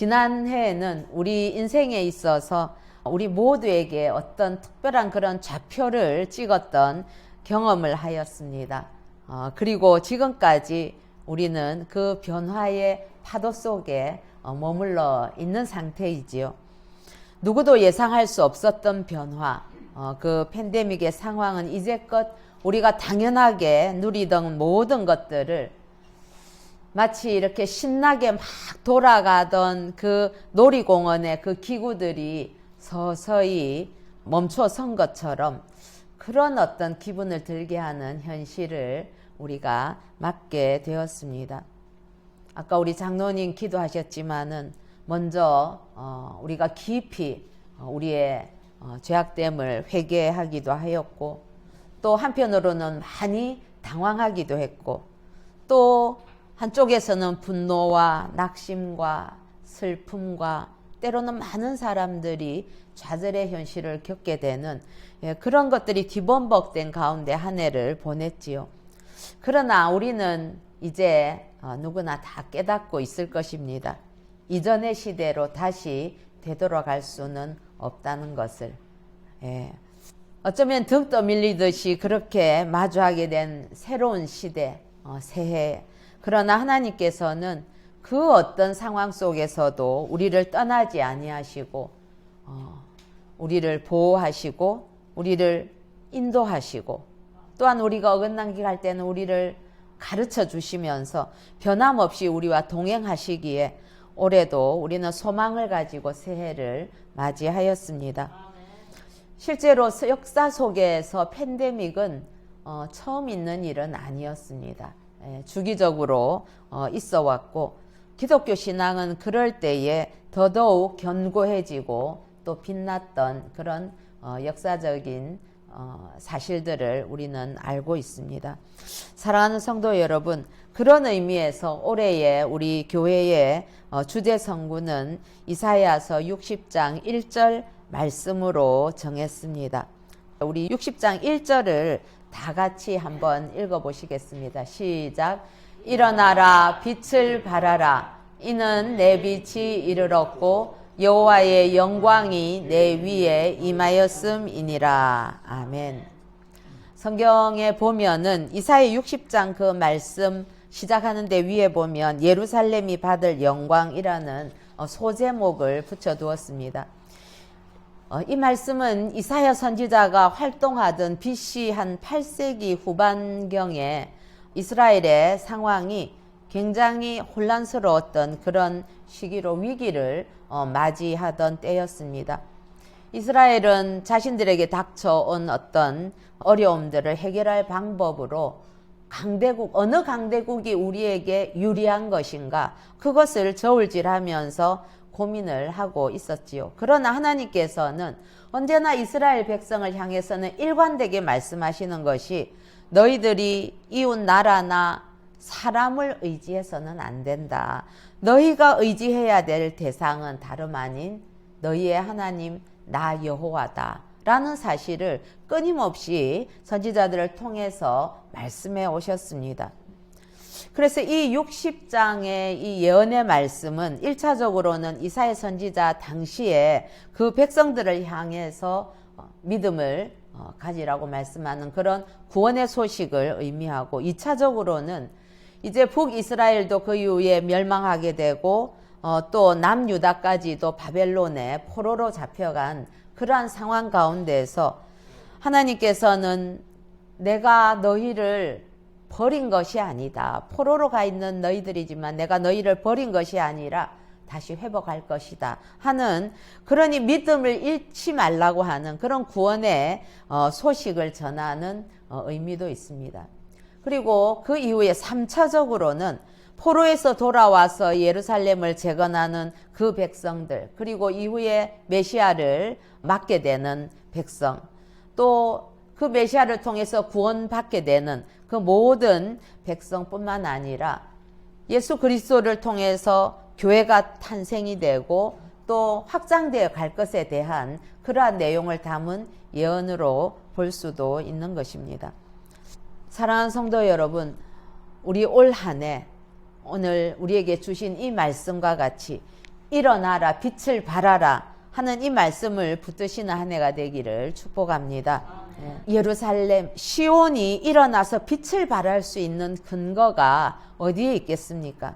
지난 해에는 우리 인생에 있어서 우리 모두에게 어떤 특별한 그런 좌표를 찍었던 경험을 하였습니다. 어, 그리고 지금까지 우리는 그 변화의 파도 속에 어, 머물러 있는 상태이지요. 누구도 예상할 수 없었던 변화, 어, 그 팬데믹의 상황은 이제껏 우리가 당연하게 누리던 모든 것들을 마치 이렇게 신나게 막 돌아가던 그 놀이공원의 그 기구들이 서서히 멈춰 선 것처럼 그런 어떤 기분을 들게 하는 현실을 우리가 맞게 되었습니다. 아까 우리 장로님 기도하셨지만은 먼저 어, 우리가 깊이 어, 우리의 어, 죄악됨을 회개하기도 하였고 또 한편으로는 많이 당황하기도 했고 또 한쪽에서는 분노와 낙심과 슬픔과 때로는 많은 사람들이 좌절의 현실을 겪게 되는 예, 그런 것들이 뒤범벅된 가운데 한 해를 보냈지요. 그러나 우리는 이제 어, 누구나 다 깨닫고 있을 것입니다. 이전의 시대로 다시 되돌아갈 수는 없다는 것을. 예. 어쩌면 등 떠밀리듯이 그렇게 마주하게 된 새로운 시대, 어, 새해. 그러나 하나님께서는 그 어떤 상황 속에서도 우리를 떠나지 아니하시고, 어, 우리를 보호하시고, 우리를 인도하시고, 또한 우리가 어긋난 길할 때는 우리를 가르쳐 주시면서 변함없이 우리와 동행하시기에 올해도 우리는 소망을 가지고 새해를 맞이하였습니다. 실제로 역사 속에서 팬데믹은 어, 처음 있는 일은 아니었습니다. 예, 주기적으로 어, 있어 왔고 기독교 신앙은 그럴 때에 더더욱 견고해지고 또 빛났던 그런 어, 역사적인 어, 사실들을 우리는 알고 있습니다. 사랑하는 성도 여러분, 그런 의미에서 올해의 우리 교회의 어, 주제 성구는 이사야서 60장 1절 말씀으로 정했습니다. 우리 60장 1절을 다 같이 한번 읽어 보시겠습니다. 시작. 일어나라 빛을 발하라 이는 내 빛이 이르렀고 여호와의 영광이 내 위에 임하였음이니라. 아멘. 성경에 보면은 이사야 60장 그 말씀 시작하는데 위에 보면 예루살렘이 받을 영광이라는 어, 소제목을 붙여 두었습니다. 어, 이 말씀은 이사야 선지자가 활동하던 BC 한 8세기 후반경에 이스라엘의 상황이 굉장히 혼란스러웠던 그런 시기로 위기를 어, 맞이하던 때였습니다. 이스라엘은 자신들에게 닥쳐온 어떤 어려움들을 해결할 방법으로 강대국, 어느 강대국이 우리에게 유리한 것인가, 그것을 저울질하면서 고민을 하고 있었지요. 그러나 하나님께서는 언제나 이스라엘 백성을 향해서는 일관되게 말씀하시는 것이 너희들이 이웃 나라나 사람을 의지해서는 안 된다. 너희가 의지해야 될 대상은 다름 아닌 너희의 하나님 나 여호와다. 라는 사실을 끊임없이 선지자들을 통해서 말씀해 오셨습니다. 그래서 이 60장의 이 예언의 말씀은 1차적으로는 이사의 선지자 당시에 그 백성들을 향해서 어, 믿음을 어, 가지라고 말씀하는 그런 구원의 소식을 의미하고 2차적으로는 이제 북이스라엘도 그 이후에 멸망하게 되고 어, 또 남유다까지도 바벨론의 포로로 잡혀간 그러한 상황 가운데서 하나님께서는 내가 너희를 버린 것이 아니다. 포로로 가 있는 너희들이지만 내가 너희를 버린 것이 아니라 다시 회복할 것이다. 하는 그러니 믿음을 잃지 말라고 하는 그런 구원의 어, 소식을 전하는 어, 의미도 있습니다. 그리고 그 이후에 3차적으로는 포로에서 돌아와서 예루살렘을 재건하는 그 백성들, 그리고 이후에 메시아를 맡게 되는 백성, 또 그 메시아를 통해서 구원받게 되는 그 모든 백성뿐만 아니라 예수 그리스도를 통해서 교회가 탄생이 되고 또 확장되어 갈 것에 대한 그러한 내용을 담은 예언으로 볼 수도 있는 것입니다. 사랑하는 성도 여러분, 우리 올 한 해 오늘 우리에게 주신 이 말씀과 같이 일어나라 빛을 발하라 하는 이 말씀을 붙드시는 한 해가 되기를 축복합니다. 예. 예루살렘 시온이 일어나서 빛을 발할 수 있는 근거가 어디에 있겠습니까?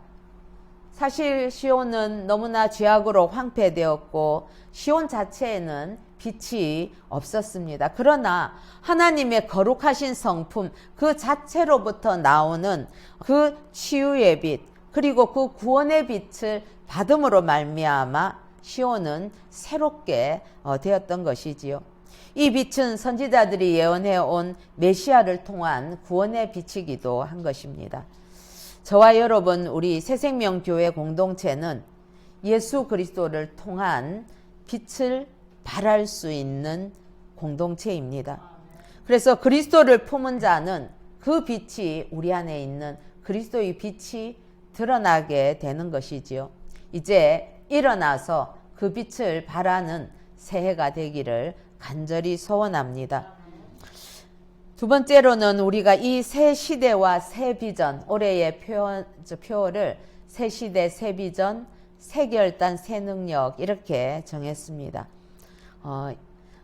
사실 시온은 너무나 죄악으로 황폐되었고 시온 자체에는 빛이 없었습니다. 그러나 하나님의 거룩하신 성품 그 자체로부터 나오는 그 치유의 빛 그리고 그 구원의 빛을 받음으로 말미암아 시온은 새롭게 어, 되었던 것이지요. 이 빛은 선지자들이 예언해 온 메시아를 통한 구원의 빛이기도 한 것입니다. 저와 여러분 우리 새생명 교회 공동체는 예수 그리스도를 통한 빛을 발할 수 있는 공동체입니다. 그래서 그리스도를 품은 자는 그 빛이 우리 안에 있는 그리스도의 빛이 드러나게 되는 것이지요. 이제 일어나서 그 빛을 발하는 새해가 되기를 간절히 소원합니다. 두 번째로는 우리가 이 새 시대와 새 비전, 올해의 표, 표를 새 시대, 새 비전, 새 결단, 새 능력 이렇게 정했습니다. 어,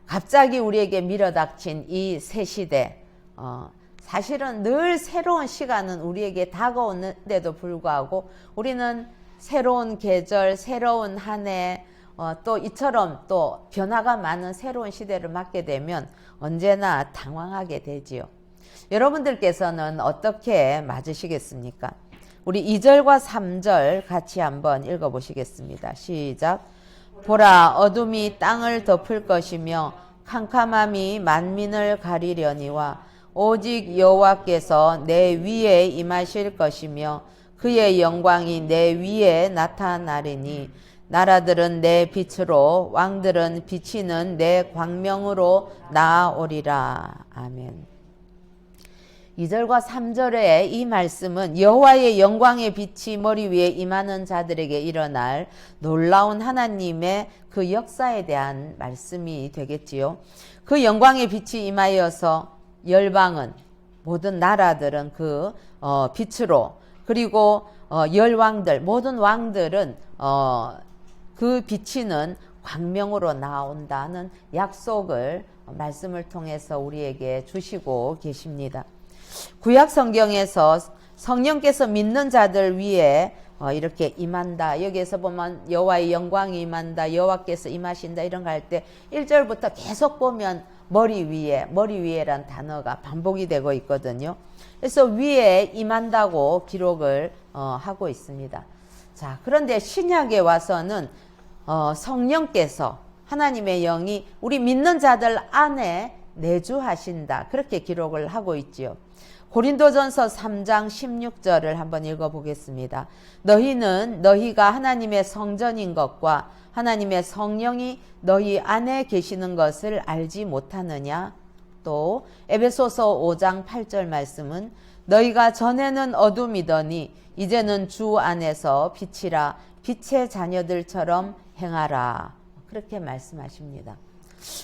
갑자기 우리에게 밀어닥친 이 새 시대, 어, 사실은 늘 새로운 시간은 우리에게 다가오는데도 불구하고 우리는 새로운 계절, 새로운 한 해, 어, 또 이처럼 또 변화가 많은 새로운 시대를 맞게 되면 언제나 당황하게 되지요. 여러분들께서는 어떻게 맞으시겠습니까? 우리 2절과 3절 같이 한번 읽어보시겠습니다. 시작. 보라, 어둠이 땅을 덮을 것이며 캄캄함이 만민을 가리려니와 오직 여호와께서 내 위에 임하실 것이며 그의 영광이 내 위에 나타나리니 나라들은 내 빛으로 왕들은 비치는 내 광명으로 나아오리라. 아멘. 2절과 3절의 이 말씀은 여호와의 영광의 빛이 머리 위에 임하는 자들에게 일어날 놀라운 하나님의 그 역사에 대한 말씀이 되겠지요. 그 영광의 빛이 임하여서 열방은 모든 나라들은 그 어, 빛으로 그리고 어, 열왕들 모든 왕들은 어, 그 비치는 광명으로 나온다는 약속을 말씀을 통해서 우리에게 주시고 계십니다. 구약 성경에서 성령께서 믿는 자들 위에 어, 이렇게 임한다. 여기에서 보면 여호와의 영광이 임한다. 여호와께서 임하신다. 이런 거 할 때 1절부터 계속 보면 머리 위에, 머리 위에란 단어가 반복이 되고 있거든요. 그래서 위에 임한다고 기록을 어, 하고 있습니다. 자, 그런데 신약에 와서는 어, 성령께서 하나님의 영이 우리 믿는 자들 안에 내주하신다. 그렇게 기록을 하고 있지요. 고린도전서 3장 16절을 한번 읽어보겠습니다. 너희는 너희가 하나님의 성전인 것과 하나님의 성령이 너희 안에 계시는 것을 알지 못하느냐? 또 에베소서 5장 8절 말씀은 너희가 전에는 어둠이더니 이제는 주 안에서 빛이라 빛의 자녀들처럼 행하라. 그렇게 말씀하십니다.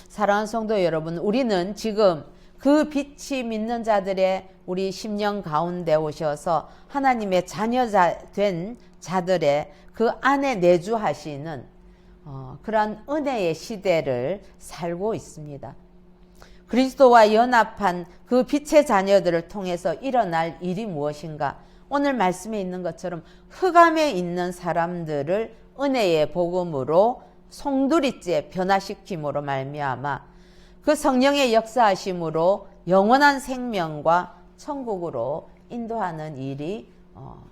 사랑하는 성도 여러분, 우리는 지금 그 빛이 믿는 자들의 우리 심령 가운데 오셔서 하나님의 자녀자 된 자들의 그 안에 내주하시는 어, 그러한 은혜의 시대를 살고 있습니다. 그리스도와 연합한 그 빛의 자녀들을 통해서 일어날 일이 무엇인가? 오늘 말씀에 있는 것처럼 흑암에 있는 사람들을 은혜의 복음으로 송두리째 변화시킴으로 말미암아 그 성령의 역사하심으로 영원한 생명과 천국으로 인도하는 일이 어,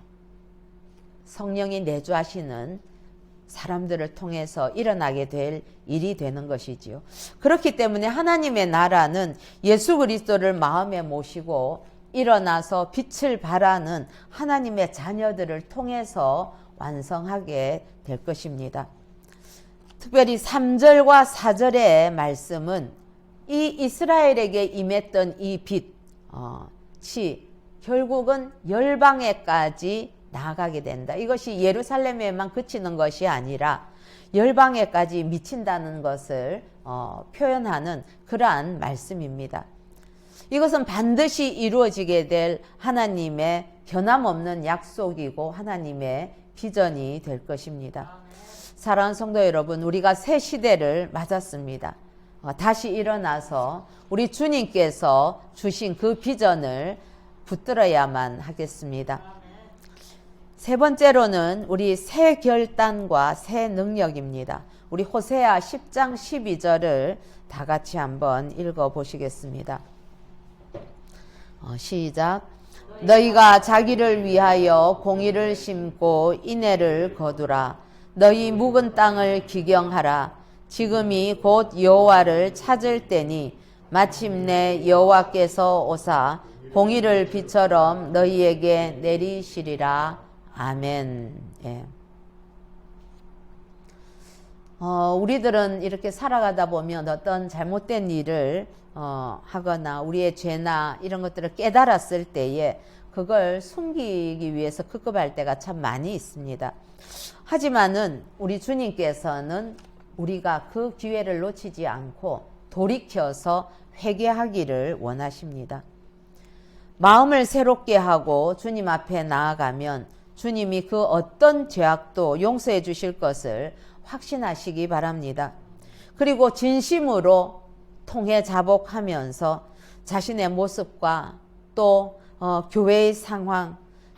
성령이 내주하시는 사람들을 통해서 일어나게 될 일이 되는 것이지요. 그렇기 때문에 하나님의 나라는 예수 그리스도를 마음에 모시고 일어나서 빛을 발하는 하나님의 자녀들을 통해서 완성하게 될 것입니다. 특별히 3절과 4절의 말씀은 이 이스라엘에게 임했던 이 빛이 어, 결국은 열방에까지 나아가게 된다. 이것이 예루살렘에만 그치는 것이 아니라 열방에까지 미친다는 것을 어, 표현하는 그러한 말씀입니다. 이것은 반드시 이루어지게 될 하나님의 변함없는 약속이고 하나님의 비전이 될 것입니다. 사랑하는 성도 여러분, 우리가 새 시대를 맞았습니다. 어, 다시 일어나서 우리 주님께서 주신 그 비전을 붙들어야만 하겠습니다. 세 번째로는 우리 새 결단과 새 능력입니다. 우리 호세아 10장 12절을 다 같이 한번 읽어 보시겠습니다. 어, 시작. 너희가 자기를 위하여 공의를 심고 인애를 거두라. 너희 묵은 땅을 기경하라. 지금이 곧 여호와를 찾을 때니 마침내 여호와께서 오사 공의를 비처럼 너희에게 내리시리라. 아멘. 예. 어, 우리들은 이렇게 살아가다 보면 어떤 잘못된 일을 어, 하거나 우리의 죄나 이런 것들을 깨달았을 때에 그걸 숨기기 위해서 급급할 때가 참 많이 있습니다. 하지만은 우리 주님께서는 우리가 그 기회를 놓치지 않고 돌이켜서 회개하기를 원하십니다. 마음을 새롭게 하고 주님 앞에 나아가면 주님이 그 어떤 죄악도 용서해 주실 것을 확신하시기 바랍니다. 그리고 진심으로 통해 자복하면서 자신의 모습과 또 어, 교회의 상황,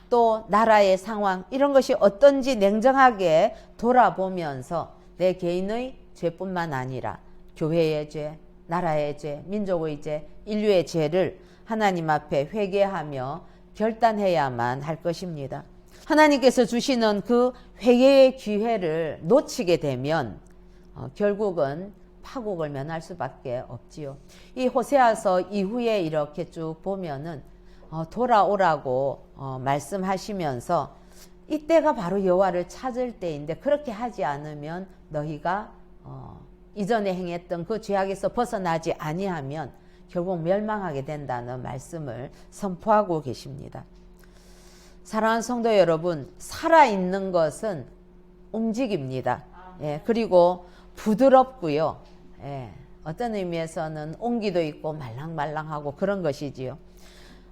또 나라의 상황 이런 것이 어떤지 냉정하게 돌아보면서 내 개인의 죄뿐만 아니라 교회의 죄, 나라의 죄, 민족의 죄, 인류의 죄를 하나님 앞에 회개하며 결단해야만 할 것입니다. 하나님께서 주시는 그 회개의 기회를 놓치게 되면 어, 결국은 파국을 면할 수밖에 없지요. 이 호세아서 이후에 이렇게 쭉 보면은 어, 돌아오라고 어, 말씀하시면서 이때가 바로 여호와를 찾을 때인데 그렇게 하지 않으면 너희가 어, 이전에 행했던 그 죄악에서 벗어나지 아니하면 결국 멸망하게 된다는 말씀을 선포하고 계십니다. 사랑하는 성도 여러분, 살아있는 것은 움직입니다. 예, 그리고 부드럽고요. 예, 어떤 의미에서는 온기도 있고 말랑말랑하고 그런 것이지요.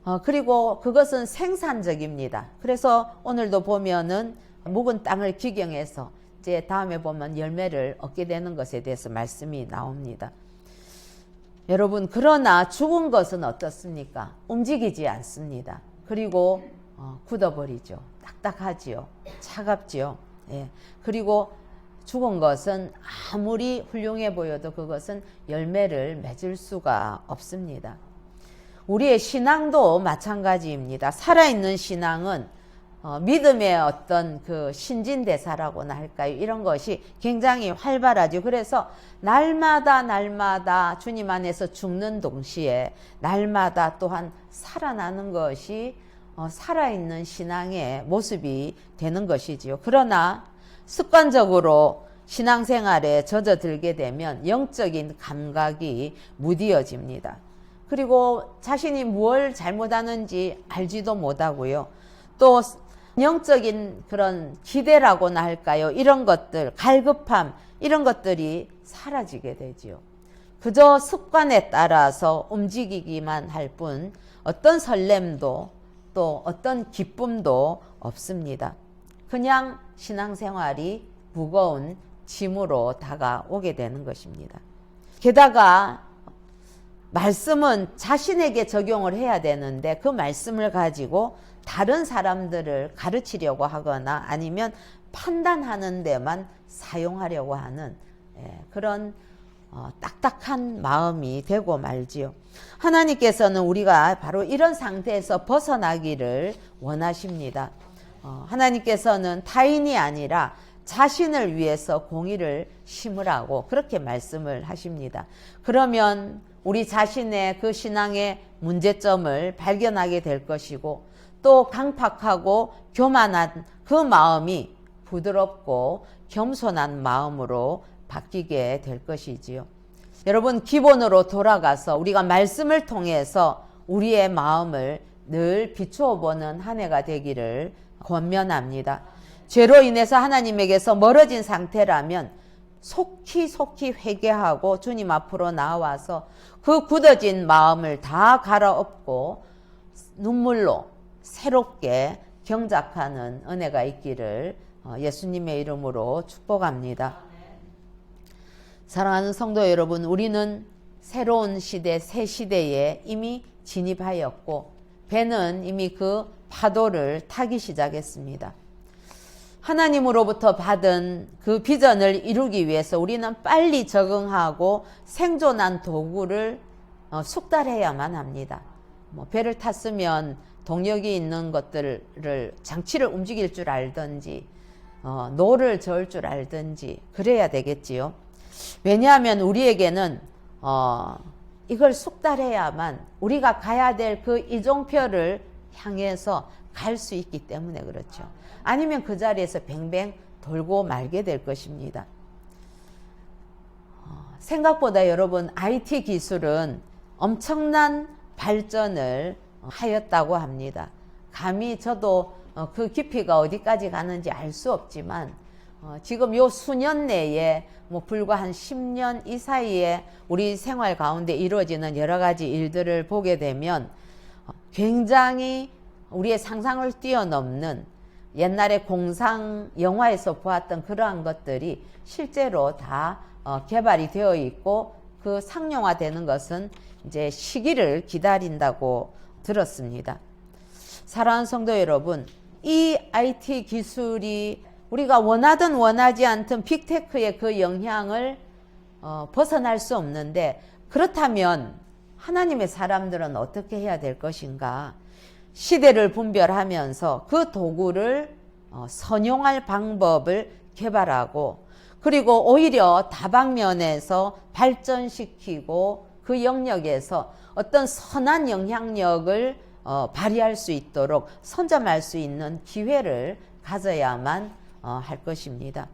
어, 그리고 그것은 생산적입니다. 그래서 오늘도 보면은 묵은 땅을 기경해서 이제 다음에 보면 열매를 얻게 되는 것에 대해서 말씀이 나옵니다. 여러분, 그러나 죽은 것은 어떻습니까? 움직이지 않습니다. 그리고 어, 굳어버리죠. 딱딱하지요. 차갑지요. 예. 그리고 죽은 것은 아무리 훌륭해 보여도 그것은 열매를 맺을 수가 없습니다. 우리의 신앙도 마찬가지입니다. 살아있는 신앙은 어, 믿음의 어떤 그 신진대사라고나 할까요? 이런 것이 굉장히 활발하죠. 그래서 날마다 날마다 주님 안에서 죽는 동시에 날마다 또한 살아나는 것이 어, 살아있는 신앙의 모습이 되는 것이지요. 그러나 습관적으로 신앙생활에 젖어들게 되면 영적인 감각이 무디어집니다. 그리고 자신이 무엇을 잘못하는지 알지도 못하고요. 또 영적인 그런 기대라고나 할까요? 이런 것들, 갈급함, 이런 것들이 사라지게 되지요. 그저 습관에 따라서 움직이기만 할 뿐 어떤 설렘도 또 어떤 기쁨도 없습니다. 그냥 신앙생활이 무거운 짐으로 다가오게 되는 것입니다. 게다가 말씀은 자신에게 적용을 해야 되는데 그 말씀을 가지고 다른 사람들을 가르치려고 하거나 아니면 판단하는 데만 사용하려고 하는 예, 그런 어, 딱딱한 마음이 되고 말지요. 하나님께서는 우리가 바로 이런 상태에서 벗어나기를 원하십니다. 어, 하나님께서는 타인이 아니라 자신을 위해서 공의를 심으라고 그렇게 말씀을 하십니다. 그러면 우리 자신의 그 신앙의 문제점을 발견하게 될 것이고 또 강팍하고 교만한 그 마음이 부드럽고 겸손한 마음으로 바뀌게 될 것이지요. 여러분, 기본으로 돌아가서 우리가 말씀을 통해서 우리의 마음을 늘 비추어 보는 한 해가 되기를 권면합니다. 죄로 인해서 하나님에게서 멀어진 상태라면 속히 속히 회개하고 주님 앞으로 나와서 그 굳어진 마음을 다 갈아엎고 눈물로 새롭게 경작하는 은혜가 있기를 어, 예수님의 이름으로 축복합니다. 사랑하는 성도 여러분, 우리는 새로운 시대, 새 시대에 이미 진입하였고, 배는 이미 그 파도를 타기 시작했습니다. 하나님으로부터 받은 그 비전을 이루기 위해서 우리는 빨리 적응하고 생존한 도구를 어, 숙달해야만 합니다. 뭐 배를 탔으면 동력이 있는 것들을 장치를 움직일 줄 알든지 어, 노를 저을 줄 알든지 그래야 되겠지요. 왜냐하면 우리에게는 어, 이걸 숙달해야만 우리가 가야 될 그 이종표를 향해서 갈 수 있기 때문에 그렇죠. 아니면 그 자리에서 뱅뱅 돌고 말게 될 것입니다. 어, 생각보다 여러분 IT 기술은 엄청난 발전을 하였다고 합니다. 감히 저도 어, 그 깊이가 어디까지 가는지 알 수 없지만 어, 지금 요 수년 내에 뭐 불과 한 10년 이 사이에 우리 생활 가운데 이루어지는 여러 가지 일들을 보게 되면 어, 굉장히 우리의 상상을 뛰어넘는 옛날에 공상 영화에서 보았던 그러한 것들이 실제로 다 어, 개발이 되어 있고 그 상용화되는 것은 이제 시기를 기다린다고 들었습니다. 사랑하는 성도 여러분, 이 IT 기술이 우리가 원하든 원하지 않든 빅테크의 그 영향을 어, 벗어날 수 없는데 그렇다면 하나님의 사람들은 어떻게 해야 될 것인가? 시대를 분별하면서 그 도구를 어, 선용할 방법을 개발하고 그리고 오히려 다방면에서 발전시키고 그 영역에서 어떤 선한 영향력을 어, 발휘할 수 있도록 선점할 수 있는 기회를 가져야만 어, 할 것입니다.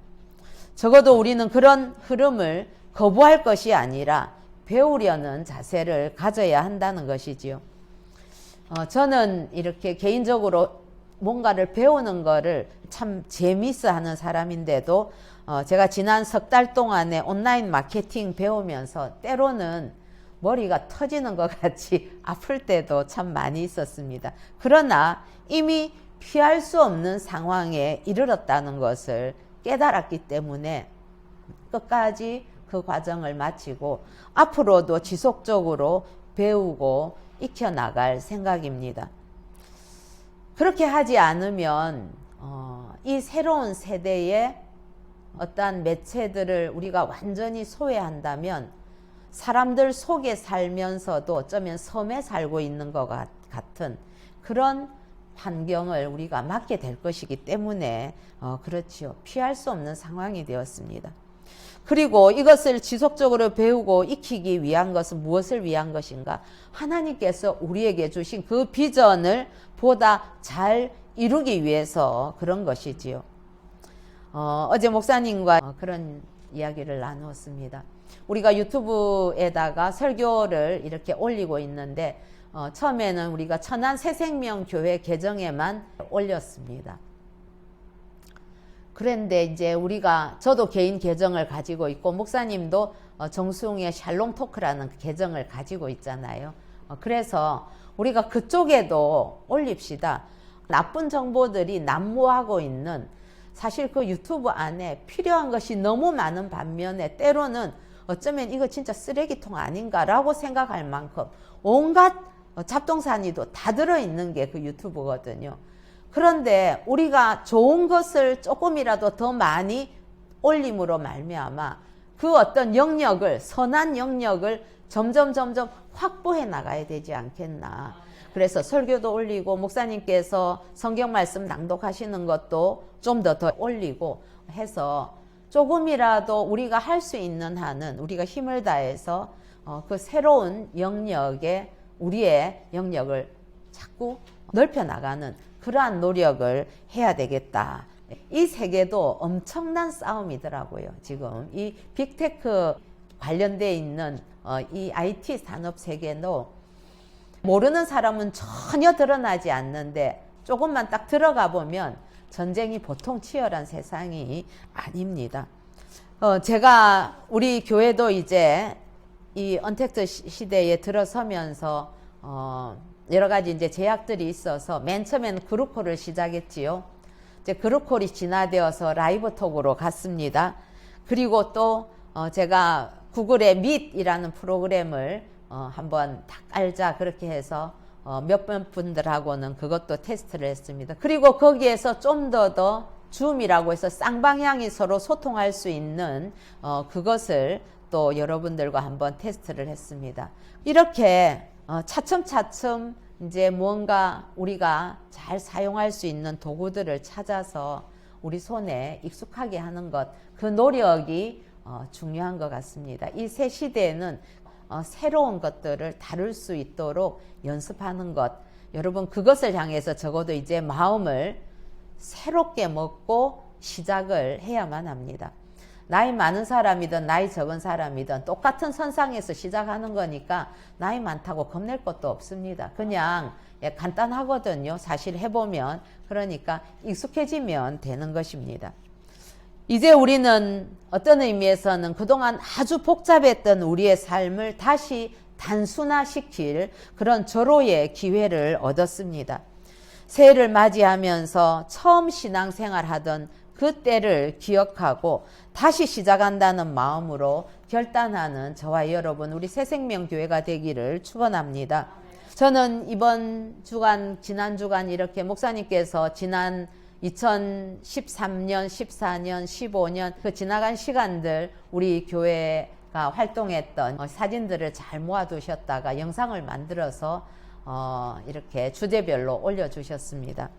적어도 우리는 그런 흐름을 거부할 것이 아니라 배우려는 자세를 가져야 한다는 것이지요. 어, 저는 이렇게 개인적으로 뭔가를 배우는 거를 참 재미있어 하는 사람인데도 어, 제가 지난 석 달 동안에 온라인 마케팅 배우면서 때로는 머리가 터지는 것 같이 아플 때도 참 많이 있었습니다. 그러나 이미 피할 수 없는 상황에 이르렀다는 것을 깨달았기 때문에 끝까지 그 과정을 마치고 앞으로도 지속적으로 배우고 익혀나갈 생각입니다. 그렇게 하지 않으면 어, 이 새로운 세대의 어떠한 매체들을 우리가 완전히 소외한다면 사람들 속에 살면서도 어쩌면 섬에 살고 있는 것 같은 그런 환경을 우리가 맞게 될 것이기 때문에 어, 그렇지요. 피할 수 없는 상황이 되었습니다. 그리고 이것을 지속적으로 배우고 익히기 위한 것은 무엇을 위한 것인가? 하나님께서 우리에게 주신 그 비전을 보다 잘 이루기 위해서 그런 것이지요. 어, 어제 목사님과 그런 이야기를 나누었습니다. 우리가 유튜브에다가 설교를 이렇게 올리고 있는데 어, 처음에는 우리가 천안 새생명 교회 계정에만 올렸습니다. 그런데 이제 우리가 저도 개인 계정을 가지고 있고 목사님도 어, 정수웅의 샬롬 토크라는 계정을 가지고 있잖아요. 어, 그래서 우리가 그쪽에도 올립시다. 나쁜 정보들이 난무하고 있는 사실 그 유튜브 안에 필요한 것이 너무 많은 반면에 때로는 어쩌면 이거 진짜 쓰레기통 아닌가라고 생각할 만큼 온갖 잡동사니도 다 들어있는 게 그 유튜브거든요. 그런데 우리가 좋은 것을 조금이라도 더 많이 올림으로 말미암아 그 어떤 영역을 선한 영역을 점점 점점 확보해 나가야 되지 않겠나. 그래서 설교도 올리고 목사님께서 성경 말씀 낭독하시는 것도 좀 더더 올리고 해서 조금이라도 우리가 할 수 있는 한은 우리가 힘을 다해서 어, 그 새로운 영역에 우리의 영역을 자꾸 넓혀 나가는 그러한 노력을 해야 되겠다. 이 세계도 엄청난 싸움이더라고요. 지금 이 빅테크 관련돼 있는 어, 이 IT 산업 세계도 모르는 사람은 전혀 드러나지 않는데 조금만 딱 들어가 보면 전쟁이 보통 치열한 세상이 아닙니다. 어, 제가 우리 교회도 이제 이 언택트 시대에 들어서면서 어, 여러 가지 이제 제약들이 있어서 맨 처음에는 그룹코를 시작했지요. 이제 그룹콜이 진화되어서 라이브 톡으로 갔습니다. 그리고 또 어, 제가 구글의 밑이라는 프로그램을 어, 한번 딱 알자 그렇게 해서 어, 몇몇 분들하고는 그것도 테스트를 했습니다. 그리고 거기에서 좀더더 줌이라고 해서 쌍방향이 서로 소통할 수 있는 어, 그것을 또 여러분들과 한번 테스트를 했습니다. 이렇게 어, 차츰차츰 이제 무언가 우리가 잘 사용할 수 있는 도구들을 찾아서 우리 손에 익숙하게 하는 것, 그 노력이 어, 중요한 것 같습니다. 이 새 시대에는 어, 새로운 것들을 다룰 수 있도록 연습하는 것, 여러분 그것을 향해서 적어도 이제 마음을 새롭게 먹고 시작을 해야만 합니다. 나이 많은 사람이든 나이 적은 사람이든 똑같은 선상에서 시작하는 거니까 나이 많다고 겁낼 것도 없습니다. 그냥 예, 간단하거든요. 사실 해보면 그러니까 익숙해지면 되는 것입니다. 이제 우리는 어떤 의미에서는 그동안 아주 복잡했던 우리의 삶을 다시 단순화시킬 그런 절호의 기회를 얻었습니다. 새해를 맞이하면서 처음 신앙생활 하던 그 때를 기억하고 다시 시작한다는 마음으로 결단하는 저와 여러분 우리 새 생명 교회가 되기를 축원합니다. 저는 이번 주간 지난 주간 이렇게 목사님께서 지난 2013년, 14년, 15년 그 지나간 시간들 우리 교회가 활동했던 어, 사진들을 잘 모아두셨다가 영상을 만들어서 어, 이렇게 주제별로 올려주셨습니다.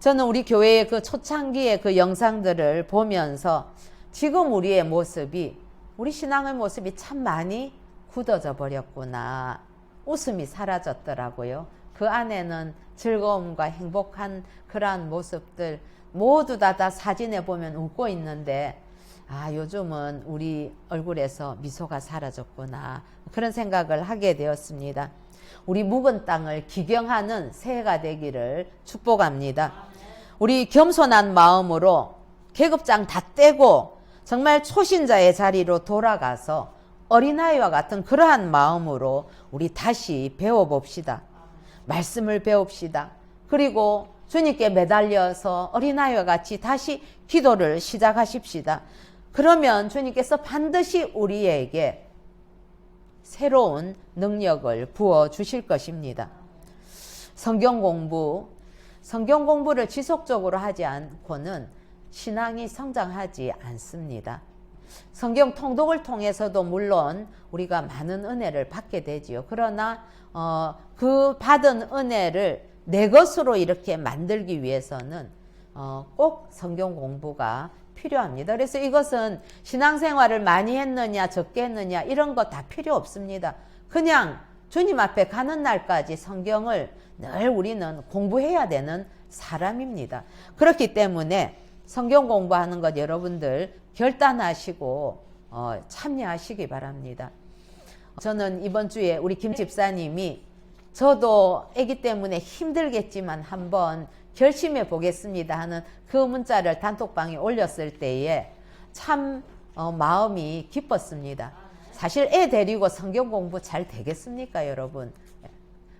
저는 우리 교회의 그 초창기의 그 영상들을 보면서 지금 우리의 모습이 우리 신앙의 모습이 참 많이 굳어져 버렸구나. 웃음이 사라졌더라고요. 그 안에는 즐거움과 행복한 그러한 모습들 모두 다, 다 사진에 보면 웃고 있는데 아, 요즘은 우리 얼굴에서 미소가 사라졌구나. 그런 생각을 하게 되었습니다. 우리 묵은 땅을 기경하는 새해가 되기를 축복합니다. 우리 겸손한 마음으로 계급장 다 떼고 정말 초신자의 자리로 돌아가서 어린아이와 같은 그러한 마음으로 우리 다시 배워봅시다. 말씀을 배웁시다. 그리고 주님께 매달려서 어린아이와 같이 다시 기도를 시작하십시다. 그러면 주님께서 반드시 우리에게 새로운 능력을 부어 주실 것입니다. 성경 공부, 성경 공부를 지속적으로 하지 않고는 신앙이 성장하지 않습니다. 성경 통독을 통해서도 물론 우리가 많은 은혜를 받게 되지요. 그러나 어, 그 받은 은혜를 내 것으로 이렇게 만들기 위해서는 어, 꼭 성경 공부가 필요합니다. 그래서 이것은 신앙생활을 많이 했느냐 적게 했느냐 이런 거 다 필요 없습니다. 그냥 주님 앞에 가는 날까지 성경을 늘 우리는 공부해야 되는 사람입니다. 그렇기 때문에 성경 공부하는 것 여러분들 결단하시고 어, 참여하시기 바랍니다. 저는 이번 주에 우리 김 집사님이 저도 아기 때문에 힘들겠지만 한번 결심해 보겠습니다 하는 그 문자를 단톡방에 올렸을 때에 참 어, 마음이 기뻤습니다. 사실 애 데리고 성경 공부 잘 되겠습니까, 여러분?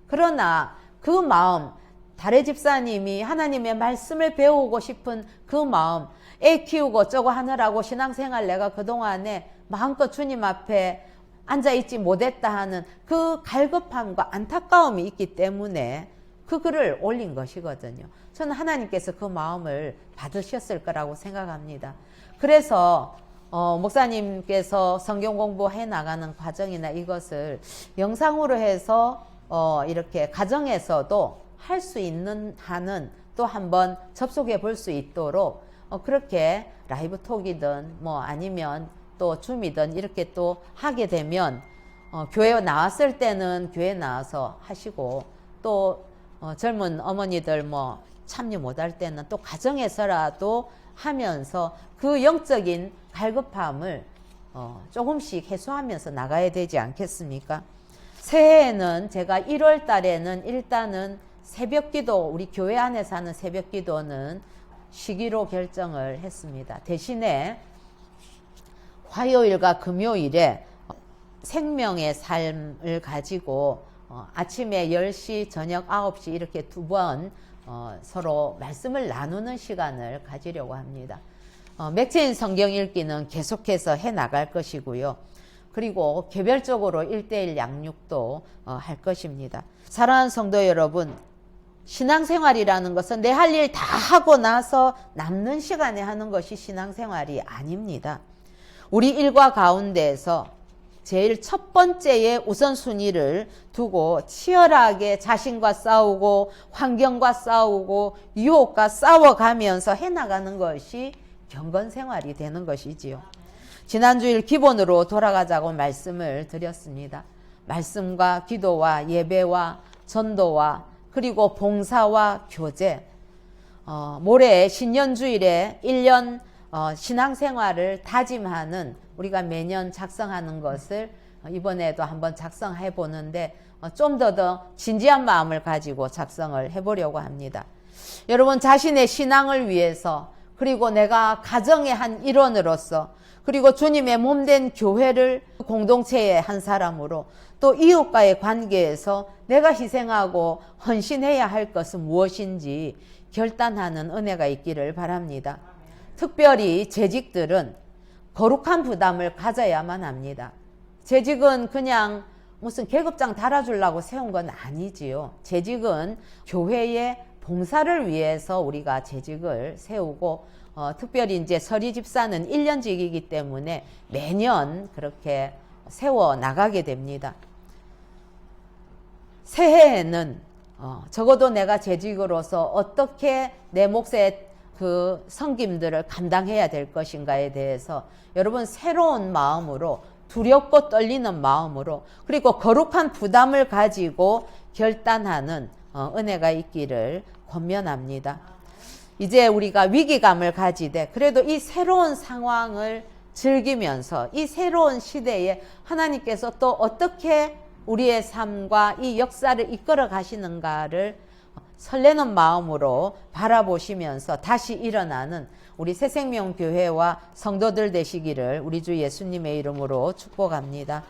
그러나 그 마음, 달의 집사님이 하나님의 말씀을 배우고 싶은 그 마음, 애 키우고 저거 하느라고 신앙생활 내가 그동안에 마음껏 주님 앞에 앉아있지 못했다 하는 그 갈급함과 안타까움이 있기 때문에 그 글을 올린 것이거든요. 저는 하나님께서 그 마음을 받으셨을 거라고 생각합니다. 그래서 어, 목사님께서 성경 공부해 나가는 과정이나 이것을 영상으로 해서 어, 이렇게 가정에서도 할 수 있는 한은 또 한번 접속해 볼 수 있도록 어, 그렇게 라이브 톡이든 뭐 아니면 또 줌이든 이렇게 또 하게 되면 어, 교회 나왔을 때는 교회 나와서 하시고 또 어, 젊은 어머니들 뭐 참여 못할 때는 또 가정에서라도 하면서 그 영적인 갈급함을 어, 조금씩 해소하면서 나가야 되지 않겠습니까? 새해에는 제가 1월 달에는 일단은 새벽 기도, 우리 교회 안에서 하는 새벽 기도는 시기로 결정을 했습니다. 대신에 화요일과 금요일에 생명의 삶을 가지고 어, 아침에 10시, 저녁 9시 이렇게 두번 어, 서로 말씀을 나누는 시간을 가지려고 합니다. 어, 맥체인 성경 읽기는 계속해서 해 나갈 것이고요. 그리고 개별적으로 일대일 양육도 어, 할 것입니다. 사랑하는 성도 여러분, 신앙생활이라는 것은 내 할 일 다 하고 나서 남는 시간에 하는 것이 신앙생활이 아닙니다. 우리 일과 가운데에서 제일 첫 번째의 우선순위를 두고 치열하게 자신과 싸우고 환경과 싸우고 유혹과 싸워가면서 해나가는 것이 경건 생활이 되는 것이지요. 지난주일 기본으로 돌아가자고 말씀을 드렸습니다. 말씀과 기도와 예배와 전도와 그리고 봉사와 교제, 어, 모레 신년주일에 1년 어, 신앙생활을 다짐하는 우리가 매년 작성하는 것을 어, 이번에도 한번 작성해 보는데 어, 좀더 더 진지한 마음을 가지고 작성을 해보려고 합니다. 여러분 자신의 신앙을 위해서 그리고 내가 가정의 한 일원으로서 그리고 주님의 몸된 교회를 공동체의 한 사람으로 또 이웃과의 관계에서 내가 희생하고 헌신해야 할 것은 무엇인지 결단하는 은혜가 있기를 바랍니다. 특별히 재직들은 거룩한 부담을 가져야만 합니다. 재직은 그냥 무슨 계급장 달아주려고 세운 건 아니지요. 재직은 교회의 봉사를 위해서 우리가 재직을 세우고 어, 특별히 이제 서리 집사는 1년직이기 때문에 매년 그렇게 세워 나가게 됩니다. 새해에는 어, 적어도 내가 재직으로서 어떻게 내 몫의 그 성김들을 감당해야 될 것인가에 대해서 여러분 새로운 마음으로 두렵고 떨리는 마음으로 그리고 거룩한 부담을 가지고 결단하는 어, 은혜가 있기를 권면합니다. 이제 우리가 위기감을 가지되 그래도 이 새로운 상황을 즐기면서 이 새로운 시대에 하나님께서 또 어떻게 우리의 삶과 이 역사를 이끌어 가시는가를 설레는 마음으로 바라보시면서 다시 일어나는 우리 새생명교회와 성도들 되시기를 우리 주 예수님의 이름으로 축복합니다.